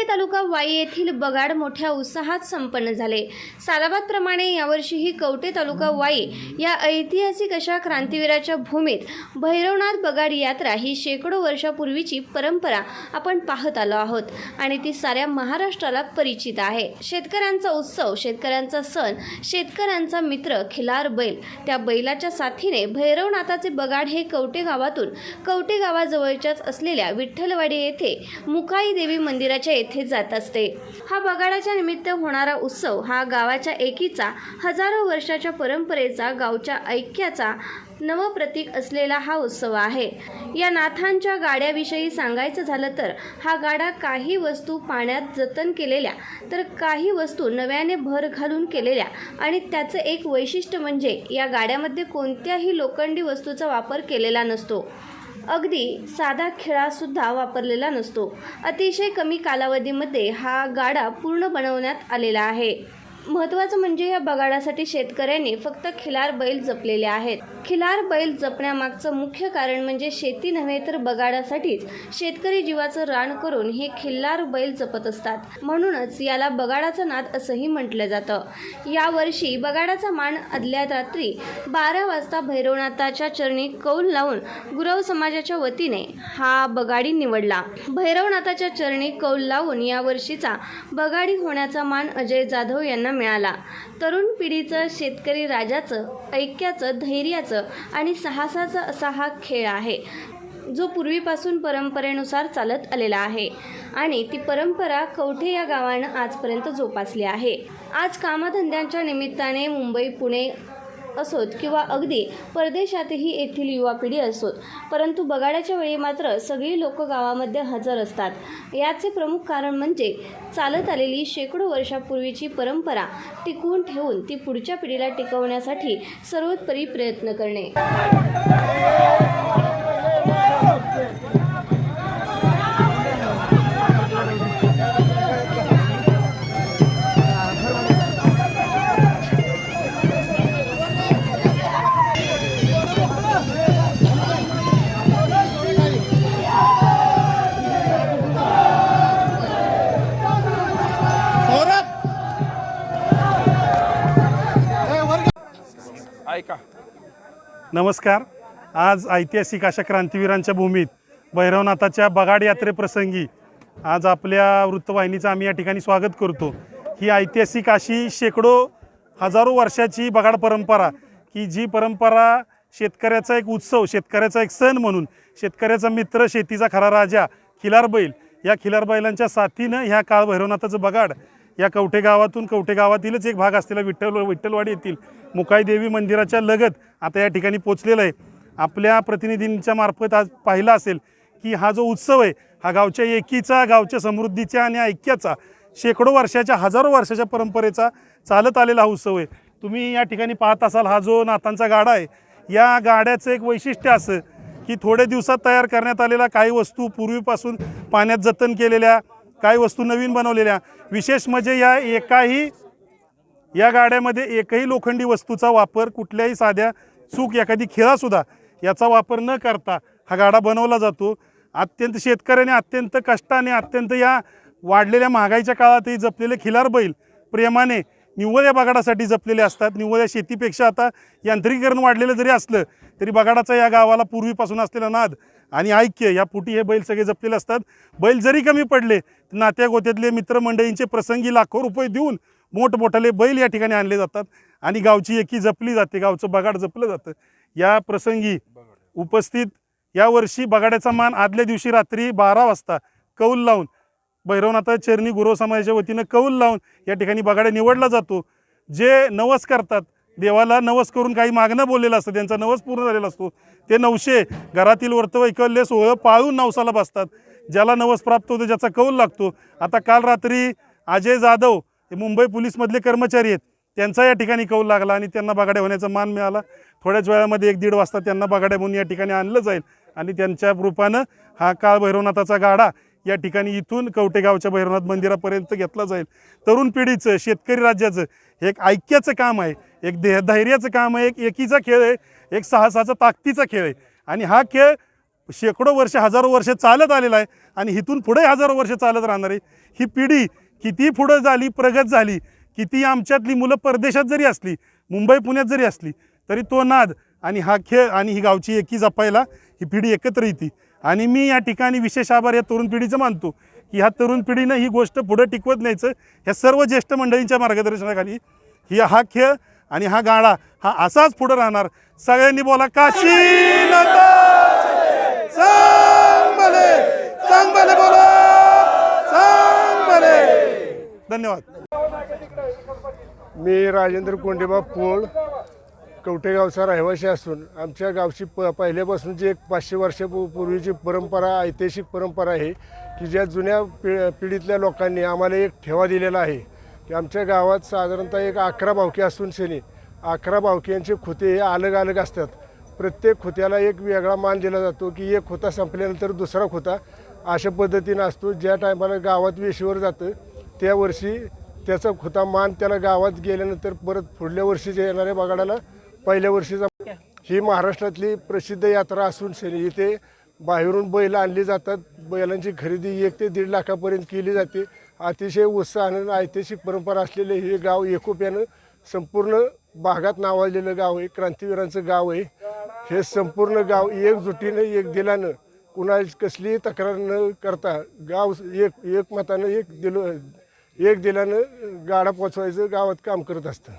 कवठे तालुका वाई येथील बगाड मोठ्या उत्साहात संपन्न झाले. सालाबादप्रमाणे यावर्षीही कवठे तालुका वाई या ऐतिहासिक अशा क्रांतीवीराच्या भूमीत भैरवनाथ बगाड यात्रा ही शेकडो वर्षापूर्वीची परंपरा आपण पाहत आलो आहोत आणि ती साऱ्या महाराष्ट्राला परिचित आहे. शेतकऱ्यांचा उत्सव शेतकऱ्यांचा सण शेतकऱ्यांचा मित्र खिलार बैल त्या बैलाच्या साथीने भैरवनाथाचे बगाड हे कवटे गावातून कवटे गावाजवळच्याच असलेल्या विठ्ठलवाडी येथे मुकाई देवी मंदिराच्या येथे जात असते. हा बगाडाच्या निमित्त होणारा उत्सव हा गावाच्या एकीचा हजारो वर्षाच्या परंपरेचा गावच्या ऐक्याचा नवप्रतीक असलेला हा उत्सव आहे. या नाथांच्या गाड्याविषयी सांगायचं झालं तर हा गाडा काही वस्तू पाण्यात जतन केलेल्या तर काही वस्तू नव्याने भर घालून केलेल्या आणि त्याचं एक वैशिष्ट्य म्हणजे या गाड्यामध्ये कोणत्याही लोखंडी वस्तूचा वापर केलेला नसतो. अगदी साधा खिळासुद्धा वापरलेला नसतो. अतिशय कमी कालावधीमध्ये हा गाडा पूर्ण बनवण्यात आलेला आहे. महत्त्वाचं म्हणजे या बगाडासाठी शेतकऱ्यांनी फक्त खिलार बैल जपलेले आहेत. खिलार बैल जपण्यामागचं मुख्य कारण म्हणजे शेती नव्हे तर बगाडासाठीच. शेतकरी जीवाचं रान करून हे खिल्लार बैल जपत असतात. म्हणूनच याला बगाडाचा नाद असंही म्हटलं जातं. यावर्षी बगाडाचा मान आदल्या रात्री बारा वाजता भैरवनाथाच्या चरणी कौल लावून गुरव समाजाच्या वतीने हा बगाडी निवडला. भैरवनाथाच्या चरणी कौल लावून यावर्षीचा बगाडी होण्याचा मान अजय जाधव यांना मिळाला. तरुण पिढीचं शेतकरी राजाचं ऐक्याचं धैर्याचं आणि साहसाचं असा हा खेळ आहे जो पूर्वीपासून परंपरेनुसार चालत आलेला आहे. आणि ती परंपरा कवठे या गावानं आजपर्यंत जोपासली आहे. आज कामधंद्यांच्या निमित्ताने मुंबई पुणे असोत किंवा अगदी परदेशातही येथील युवा पिढी असोत. परंतु बगाड्याच्या वेळी मात्र सगळी लोक गावामध्ये हजर असतात. याचे प्रमुख कारण म्हणजे चालत आलेली शेकडो वर्षापूर्वीची परंपरा टिकवून ठेवून ती पुढच्या पिढीला टिकवण्यासाठी सर्वोत्परी प्रयत्न करणे. नमस्कार. आज ऐतिहासिक अशा क्रांतीवीरांच्या भूमीत भैरवनाथाच्या बगाड यात्रेप्रसंगी आज आपल्या वृत्तवाहिनीचं आम्ही या ठिकाणी स्वागत करतो. ही ऐतिहासिक अशी शेकडो हजारो वर्षाची बगाड परंपरा की जी परंपरा शेतकऱ्याचा एक उत्सव शेतकऱ्याचा एक सण म्हणून शेतकऱ्याचा मित्र शेतीचा खरा राजा खिलार बैल या खिलार बैलांच्या साथीनं ह्या काळ भैरवनाथाचं बगाड या कवठे गावातून कवठे गावातीलच एक भाग असलेला विठ्ठल विठ्ठलवाडी येथील मुकाईदेवी मंदिराच्या लगत आता या ठिकाणी पोचलेलं आहे. आपल्या प्रतिनिधींच्या मार्फत आज पाहिलं असेल की हा जो उत्सव आहे हा गावच्या एकीचा गावच्या समृद्धीच्या आणि ऐक्याचा शेकडो वर्षाच्या हजारो वर्षाच्या परंपरेचा चालत आलेला हा उत्सव आहे. तुम्ही या ठिकाणी पाहत असाल हा जो नाथांचा गाडा आहे या गाड्याचं एक वैशिष्ट्य असं की थोड्या दिवसात तयार करण्यात आलेला काही वस्तू पूर्वीपासून पाण्यात जतन केलेल्या काही वस्तू नवीन बनवलेल्या. विशेष म्हणजे या एकाही या गाड्यामध्ये एकही लोखंडी वस्तूचा वापर कुठल्याही साध्या चूक एखादी खेळासुद्धा याचा वापर न करता हा गाडा बनवला जातो. अत्यंत शेतकऱ्याने अत्यंत कष्टाने अत्यंत या वाढलेल्या महागाईच्या काळातही जपलेले खिलार बैल प्रेमाने निव्वळ या बगाडासाठी जपलेले असतात. निव्वळ या शेतीपेक्षा आता यांत्रिकीकरण वाढलेलं जरी असलं तरी बगाडाचा या गावाला पूर्वीपासून असलेला नाद आणि ऐक्य या पुटी हे बैल सगळे जपलेले असतात. बैल जरी कमी पडले तर नात्या गोत्यातले मित्रमंडळींचे प्रसंगी लाखो रुपये देऊन मोठमोठाले बैल या ठिकाणी आणले जातात. आणि गावची एकी जपली जाते गावचं बगाड जपलं जातं. या प्रसंगी उपस्थित यावर्षी बगाड्याचा मान आदल्या दिवशी रात्री बारा वाजता कौल लावून भैरवनाथ चरणी गुरव समाजाच्या वतीनं कौल लावून या ठिकाणी बगाड्या निवडला जातो. जे नवस करतात देवाला नवस करून काही मागणं बोललेलं असतं त्यांचा नवस पूर्ण झालेला असतो. ते नवशे घरातील वर्तवैकल्य सोहळं पाळून नवसाला बसतात. ज्याला नवस प्राप्त होतो ज्याचा कौल लागतो. आता काल रात्री अजय जाधव हे मुंबई पोलीसमधले कर्मचारी आहेत. त्यांचा या ठिकाणी कौल लागला आणि त्यांना बागाड्या होण्याचा मान मिळाला. थोड्याच वेळामध्ये एक दीड वाजता त्यांना बागाड्या म्हणून या ठिकाणी आणलं जाईल. आणि त्यांच्या रूपानं हा काळ भैरवनाथाचा गाडा या ठिकाणी इथून कवटेगावच्या भैरवनाथ मंदिरापर्यंत घेतला जाईल. तरुण पिढीचं शेतकरी राज्याचं हे एक ऐक्याचं काम आहे. एक देह धैर्याचं काम आहे. एक एकीचा खेळ आहे. एक साहसाचा ताकदीचा खेळ आहे. आणि हा खेळ शेकडो वर्ष हजारो वर्ष चालत आलेला आहे. आणि इथून पुढे हजारो वर्ष चालत राहणार आहे. ही पिढी किती पुढं झाली प्रगत झाली किती आमच्यातली मुलं परदेशात जरी असली मुंबई पुण्यात जरी असली तरी तो नाद आणि हा खेळ आणि ही गावची एकी जपायला ही पिढी एकत्र येते. आणि मी या ठिकाणी विशेष आभार या तरुण पिढीचं मानतो की ह्या तरुण पिढीनं ही गोष्ट पुढं टिकवत न्यायचं. ह्या सर्व ज्येष्ठ मंडळींच्या मार्गदर्शनाखाली ही हा खेळ आणि हा गाडा हा असाच पुढं राहणार. सगळ्यांनी बोला काशी चांगले चांगले बोला चांगले. धन्यवाद. मी राजेंद्र कोंडेबा पोळ कवटेगावचा रहिवासी असून आमच्या गावची प पहिल्यापासून जी एक पाचशे वर्षापूर्वीची परंपरा ऐतिहासिक परंपरा आहे की ज्या जुन्या पि पिढीतल्या लोकांनी आम्हाला एक ठेवा दिलेला आहे. की आमच्या गावात साधारणतः एक अकरा भावके असून शनी अकरा भावक्यांचे खुते हे अलग अलग असतात. प्रत्येक खुत्याला एक वेगळा मान दिला जातो की एक खुता संपल्यानंतर दुसरा खुता अशा पद्धतीनं असतो. ज्या टायमाला गावात वेशीवर जातं त्या वर्षी त्याचा खुता मान त्याला गावात गेल्यानंतर परत पुढल्या वर्षी जे येणाऱ्या बगाडाला पहिल्या वर्षीचा ही महाराष्ट्रातली प्रसिद्ध यात्रा असून शनी इथे बाहेरून बैल आणली जातात. बैलांची खरेदी एक ते दीड लाखापर्यंत केली जाते. अतिशय उत्साहानं ऐतिहासिक परंपरा असलेले हे गाव एकोप्यानं संपूर्ण भागात नावाजलेलं गाव आहे. क्रांतीवीरांचं गाव आहे. हे संपूर्ण गाव एकजुटीनं एक दिलानं कुणाची कसलीही तक्रार न करता गाव एक एक मतानं एक दिलो एक दिल्यानं गाडा पोचवायचं गावात काम करत असतं.